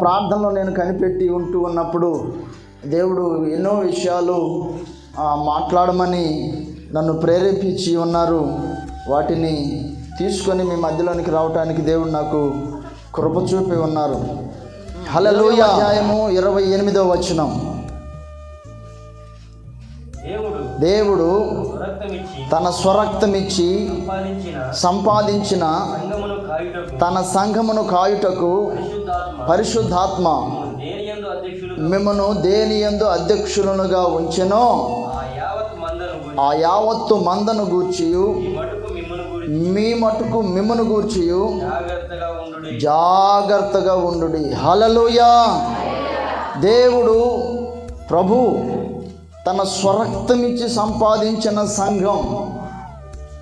ప్రార్థనలో నేను కనిపెట్టి ఉంటూ ఉన్నప్పుడు దేవుడు ఎన్నో విషయాలు ఆ, మాట్లాడమని నన్ను ప్రేరేపించి ఉన్నారు. వాటిని తీసుకొని మీ మధ్యలోనికి రావటానికి దేవుడు నాకు కృప చూపి ఉన్నారు. హలలోయ అధ్యాయము ఇరవై ఎనిమిదో వచనం. దేవుడు తన స్వరక్తమిచ్చి సంపాదించిన సంపాదించిన సంగమును కాయుటకు తన సంఘమును కాయుటకు పరిశుద్ధాత్మ దేని యందు మిమ్మను దేని యందు ఉంచెనో ఆ యావత్తు మందను గూర్చియు. మీ మటుకు మిమ్మను గూర్చియు. జాగ్రత్తగా జాగ్రత్తగా ఉండు హలలుయా దేవుడు ప్రభు తన స్వరక్తమిచ్చి సంపాదించిన సంఘం.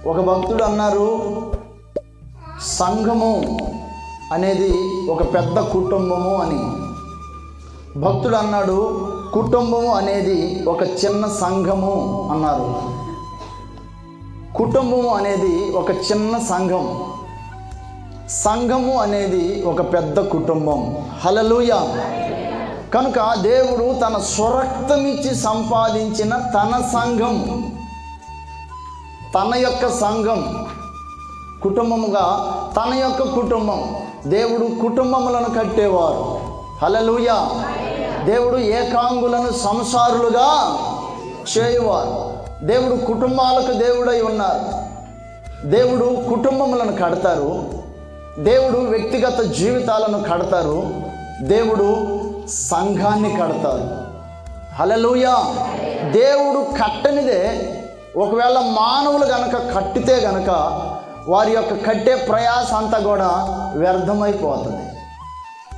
ఒక భక్తుడు అన్నారు సంఘము అనేది ఒక పెద్ద కుటుంబము అని. భక్తుడు అన్నాడు కుటుంబము అనేది ఒక చిన్న సంఘము అన్నారు. కుటుంబము అనేది ఒక చిన్న సంఘం. సంఘము అనేది ఒక పెద్ద కుటుంబం. హలలుయ కనుక దేవుడు తన స్వరక్తమిచ్చి సంపాదించిన తన సంఘం తన యొక్క సంఘం కుటుంబముగా తన యొక్క కుటుంబం. దేవుడు కుటుంబములను కట్టేవారు. హలలుయ దేవుడు ఏకాంగులను సంసారులుగా చేయువారు. దేవుడు కుటుంబాలకు దేవుడై ఉన్నారు. దేవుడు కుటుంబములను కడతారు. దేవుడు వ్యక్తిగత జీవితాలను కడతారు. దేవుడు సంఘాన్ని కడతారు. హలలుయ దేవుడు కట్టనిదే. ఒకవేళ మానవులు గనక కట్టితే గనక వారి యొక్క కట్టే ప్రయాస అంతా కూడా వ్యర్థమైపోతుంది.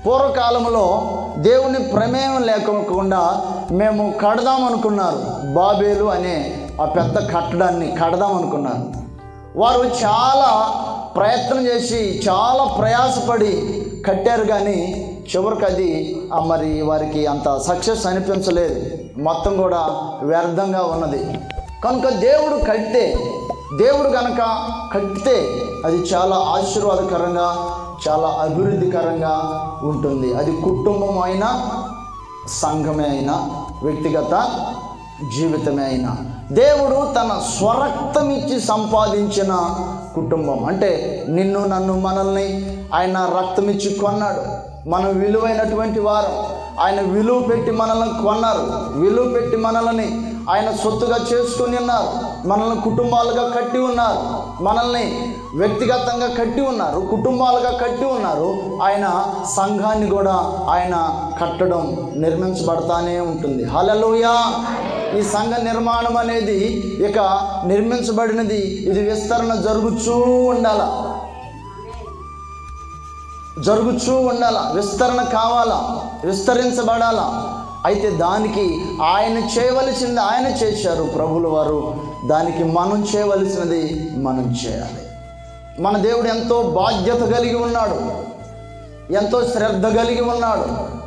పూర్వకాలంలో దేవుని ప్రమేయం లేకుండా మేము కడదాం అనుకున్నారు. బాబేలు అనే ఆ పెద్ద కట్టడాన్ని కడదాం అనుకున్నారు. వారు చాలా ప్రయత్నం చేసి చాలా ప్రయాసపడి కట్టారు కానీ చివరికి అది మరి వారికి అంత సక్సెస్ అనిపించలేదు. మొత్తం కూడా వ్యర్థంగా ఉన్నది. కనుక దేవుడు కడితే దేవుడు కనుక కట్టితే అది చాలా ఆశీర్వాదకరంగా చాలా అభివృద్ధికరంగా ఉంటుంది. అది కుటుంబం అయినా సంఘమే అయినా వ్యక్తిగత జీవితమే అయినా. దేవుడు తన స్వరక్తం ఇచ్చి సంపాదించిన కుటుంబం. అంటే నిన్ను నన్ను మనల్ని ఆయన రక్తం ఇచ్చి కొన్నాడు. మనం విలువైనటువంటి వారం. ఆయన విలువ పెట్టి మనల్ని కొన్నారు. విలువ పెట్టి మనల్ని ఆయన సొత్తుగా చేసుకుని ఉన్నారు. మనల్ని కుటుంబాలుగా కట్టి ఉన్నారు. మనల్ని వ్యక్తిగతంగా కట్టి ఉన్నారు. కుటుంబాలుగా కట్టి ఉన్నారు. ఆయన సంఘాన్ని కూడా ఆయన కట్టడం నిర్మించబడతానే ఉంటుంది. హలలుయా ఈ సంఘ నిర్మాణం అనేది ఇక నిర్మించబడినది. ఇది విస్తరణ జరుగుతూ ఉండాల. జరుగుతూ ఉండాల? విస్తరణ కావాలా? విస్తరించబడాలా? అయితే దానికి ఆయన చేయవలసింది ఆయన చేశారు ప్రభుల వారు. దానికి మనం చేయవలసినది మనం చేయాలి. మన దేవుడు ఎంతో బాధ్యత కలిగి ఉన్నాడు. ఎంతో శ్రద్ధ కలిగి ఉన్నాడు.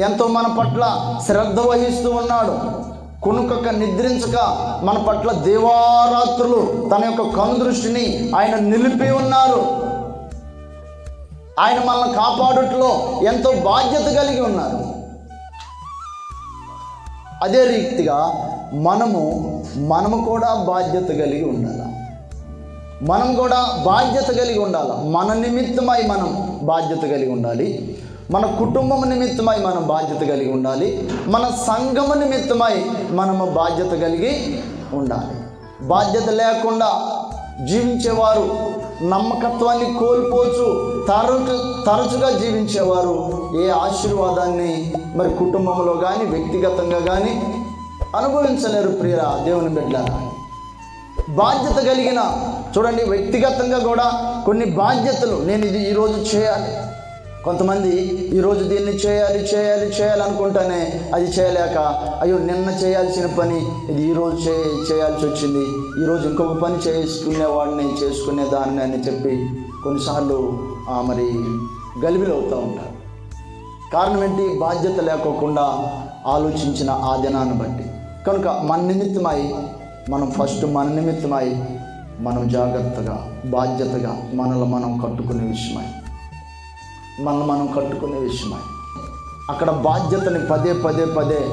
ఎంతో మన పట్ల శ్రద్ధ వహిస్తూ ఉన్నాడు. కునుకక నిద్రించక మన పట్ల దేవారాత్రులు తన యొక్క కనుదృష్టిని ఆయన నిలిపి ఉన్నారు. ఆయన మనల్ని కాపాడుట్లో ఎంతో బాధ్యత కలిగి ఉన్నారు. అదే రీతిగా మనము మనము కూడా బాధ్యత కలిగి ఉండాలి. మనం కూడా బాధ్యత కలిగి ఉండాలి. మన నిమిత్తమై మనం బాధ్యత కలిగి ఉండాలి. మన కుటుంబం నిమిత్తమై మనం బాధ్యత కలిగి ఉండాలి. మన సంఘము నిమిత్తమై మనము బాధ్యత కలిగి ఉండాలి. బాధ్యత లేకుండా జీవించేవారు నమ్మకత్వాన్ని కోల్పోచు తరచు తరచుగా జీవించేవారు ఏ ఆశీర్వాదాన్ని మరి కుటుంబంలో కానీ వ్యక్తిగతంగా కానీ అనుభవించలేరు ప్రియ దేవుని బిడ్డ. బాధ్యత కలిగిన చూడండి వ్యక్తిగతంగా కూడా కొన్ని బాధ్యతలు నేను ఇది ఈరోజు చేయాలి. కొంతమంది ఈరోజు దీన్ని చేయాలి చేయాలి చేయాలనుకుంటానే అది చేయలేక అయ్యో నిన్న చేయాల్సిన పని ఇది ఈరోజు చే చేయాల్సి వచ్చింది. ఈరోజు ఇంకొక పని చేసుకునేవాడిని చేసుకునే దాన్ని అని చెప్పి కొన్నిసార్లు ఆ, మరి గలిబిలు అవుతూ ఉంటారు. కారణం ఏంటి? బాధ్యత లేకోకుండా ఆలోచించిన ఆ దినాన్ని బట్టి. కనుక మన నిమిత్తమై మనం ఫస్ట్ మన నిమిత్తమై మనం జాగ్రత్తగా బాధ్యతగా మనల్ని మనం కట్టుకునే విషయమై. మనల్ని మనం కట్టుకునే విషయమై. అక్కడ బాధ్యతని పదే పదే పదే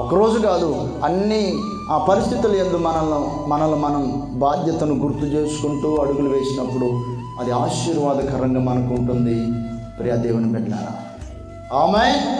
ఒకరోజు కాదు అన్ని ఆ పరిస్థితులు ఎందు మనల్ని మనల్ని మనం బాధ్యతను గుర్తు చేసుకుంటూ అడుగులు వేసినప్పుడు అది ఆశీర్వాదకరంగా మనకు ఉంటుంది. ప్రియా దేవుని బిడ్డారా. ఆమె